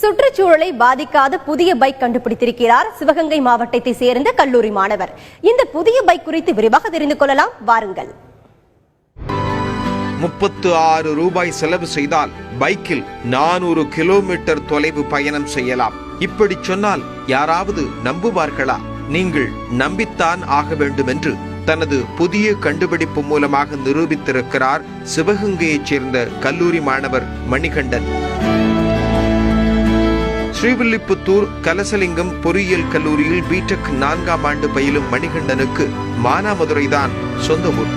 சுற்றுச்சூழலை பாதிக்காத புதிய பைக் கண்டுபிடித்திருக்கிறார் சிவகங்கை மாவட்டத்தை சேர்ந்த கல்லூரி மாணவர். இந்த புதிய பைக் குறித்து விரிவாக தெரிந்து கொள்ளலாம். வாருங்கள். முப்பத்து ஆறு ரூபாய் செலவு செய்தால் பைக்கில் நானூறு கிலோமீட்டர் தொலைவு பயணம் செய்யலாம். இப்படி சொன்னால் யாராவது நம்புவார்களா? நீங்கள் நம்பித்தான் ஆக வேண்டும் என்று தனது புதிய கண்டுபிடிப்பு மூலமாக நிரூபித்திருக்கிறார் சிவகங்கையைச் சேர்ந்த கல்லூரி மாணவர் மணிகண்டன். ஸ்ரீவில்லிபுத்தூர் கலசலிங்கம் பொறியியல் கல்லூரியில் பிடெக் நான்காம் ஆண்டு பயிலும் மணிகண்டனுக்கு மானாமதுரைதான் சொந்த ஊர்.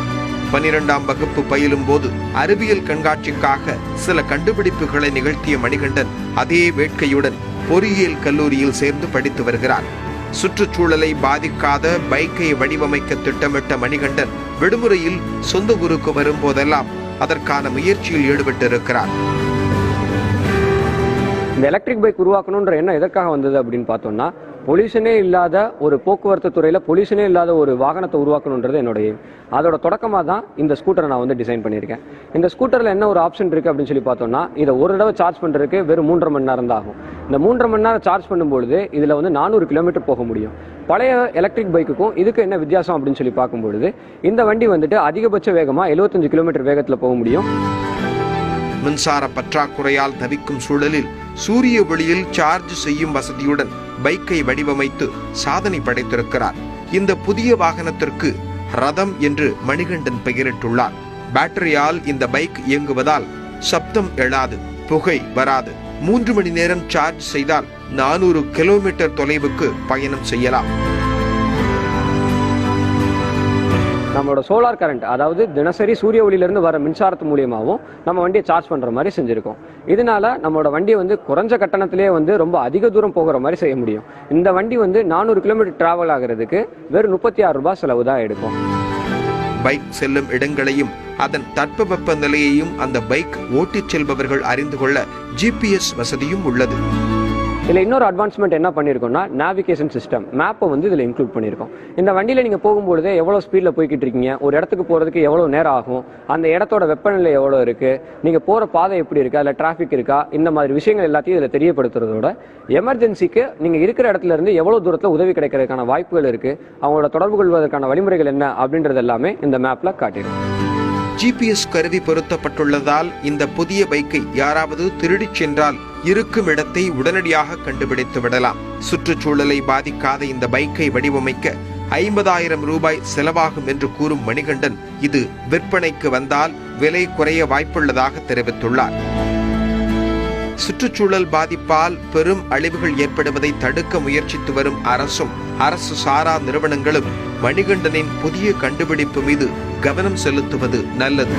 பனிரெண்டாம் வகுப்பு பயிலும் போது அறிவியல் கண்காட்சிக்காக சில கண்டுபிடிப்புகளை நிகழ்த்திய மணிகண்டன் அதே வேட்கையுடன் பொறியியல் கல்லூரியில் சேர்ந்து படித்து வருகிறார். சுற்றுச்சூழலை பாதிக்காத பைக்கை வடிவமைக்க திட்டமிட்ட மணிகண்டன் விடுமுறையில் சொந்த ஊருக்கு வரும்போதெல்லாம் அதற்கான முயற்சியில் ஈடுபட்டிருக்கிறார். இந்த எலக்ட்ரிக் பைக் உருவாக்கணுன்ற எண்ணம் எதற்காக வந்தது அப்படின்னு பார்த்தோம்னா பொல்யூஷனே இல்லாத ஒரு போக்குவரத்து துறையில் பொல்யூஷனே இல்லாத ஒரு வாகனத்தை உருவாக்கணுன்றது என்னுடைய அதோட தொடக்கமாக தான் இந்த ஸ்கூட்டரை நான் வந்து டிசைன் பண்ணியிருக்கேன். இந்த ஸ்கூட்டரில் என்ன ஒரு ஆப்ஷன் இருக்குது அப்படின்னு சொல்லி பார்த்தோம்னா இதை ஒரு தடவை சார்ஜ் பண்ணுறதுக்கு வெறும் மூன்றரை மணி நேரம் தான் ஆகும். இந்த மூன்றரை மணி நேரம் சார்ஜ் பண்ணும்பொழுது இதில் வந்து நானூறு கிலோமீட்டர் போக முடியும். பழைய எலக்ட்ரிக் பைக்குக்கும் இதுக்கு என்ன வித்தியாசம் அப்படின்னு சொல்லி பார்க்கும்பொழுது இந்த வண்டி வந்துட்டு அதிகபட்ச வேகமாக 75 கிலோமீட்டர் வேகத்தில் போக முடியும். மின்சார பற்றாக்குறையால் தவிக்கும் சூழலில் சூரிய ஒளியில் சார்ஜ் செய்யும் வசதியுடன் பைக்கை வடிவமைத்து சாதனை படைத்திருக்கிறார். இந்த புதிய வாகனத்திற்கு ரதம் என்று மணிகண்டன் பெயரிட்டுள்ளார். பேட்டரியால் இந்த பைக் இயங்குவதால் சப்தம் எழாது புகை வராது. மூன்று மணி நேரம் சார்ஜ் செய்தால் நானூறு கிலோமீட்டர் தொலைவுக்கு பயணம் செய்யலாம். நம்மளோட சோலார் கரண்ட் அதாவது தினசரி சூரிய ஒளியிலிருந்து வர மின்சாரத்து மூலியமாகவும் நம்ம வண்டியை சார்ஜ் பண்ணுற மாதிரி செஞ்சுருக்கோம். இதனால நம்மளோட வண்டியை வந்து குறைஞ்ச கட்டணத்திலேயே வந்து ரொம்ப அதிக தூரம் போகிற மாதிரி செய்ய முடியும். இந்த வண்டி வந்து நானூறு கிலோமீட்டர் டிராவல் ஆகிறதுக்கு வெறும் முப்பத்தி ஆறு ரூபாய் செலவு தான் எடுக்கும். பைக் செல்லும் இடங்களையும் அதன் தட்பவெப்ப நிலையையும் அந்த பைக் ஓட்டிச் செல்பவர்கள் அறிந்து கொள்ள ஜிபிஎஸ் வசதியும் உள்ளது. இதில் இன்னொரு அட்வான்ஸ்மெண்ட் என்ன பண்ணியிருக்கோம்னா நேவிகேஷன் சிஸ்டம் மேப்பை வந்து இதில் இன்க்ளூட் பண்ணியிருக்கோம் இந்த வண்டியில் நீங்கள் போகும்பொழுதே எவ்வளோ ஸ்பீடில் போய்கிட்டு இருக்கீங்க? ஒரு இடத்துக்கு போகிறதுக்கு எவ்வளோ நேரம் ஆகும்? அந்த இடத்தோட வெப்பநிலை எவ்வளோ இருக்குது நீங்கள் போகிற பாதை எப்படி இருக்கா? இல்லை டிராஃபிக் இருக்கா? இந்த மாதிரி விஷயங்கள் எல்லாத்தையும் இதில் தெரியப்படுத்துறதோட எமர்ஜென்சிக்கு நீங்கள் இருக்கிற இடத்துல இருந்து எவ்வளோ தூரத்தில் உதவி கிடைக்கிறதுக்கான வாய்ப்புகள் இருக்குது அவங்களோட தொடர்பு கொள்வதற்கான வழிமுறைகள் என்ன? அப்படின்றது எல்லாமே இந்த மேப்பில் காட்டிடும் ஜிபிஎஸ் கருவி பொருத்தப்பட்டுள்ளதால் இந்த புதிய பைக்கை யாராவது திருடிச் சென்றால் இருக்கும் இடத்தை உடனடியாக கண்டுபிடித்து விடலாம். சுற்றுச்சூழலை பாதிக்காத இந்த பைக்கை வடிவமைக்க ஐம்பதாயிரம் ரூபாய் செலவாகும் என்று கூறும் மணிகண்டன் இது விற்பனைக்கு வந்தால் விலை குறைய வாய்ப்புள்ளதாக தெரிவித்துள்ளார். சுற்றுச்சூழல் பாதிப்பால் பெரும் அழிவுகள் ஏற்படுவதை தடுக்க முயற்சித்து வரும் அரசும் அரசு சாரா நிறுவனங்களும் மணிகண்டனின் புதிய கண்டுபிடிப்பு மீது கவனம் செலுத்துவது நல்லது.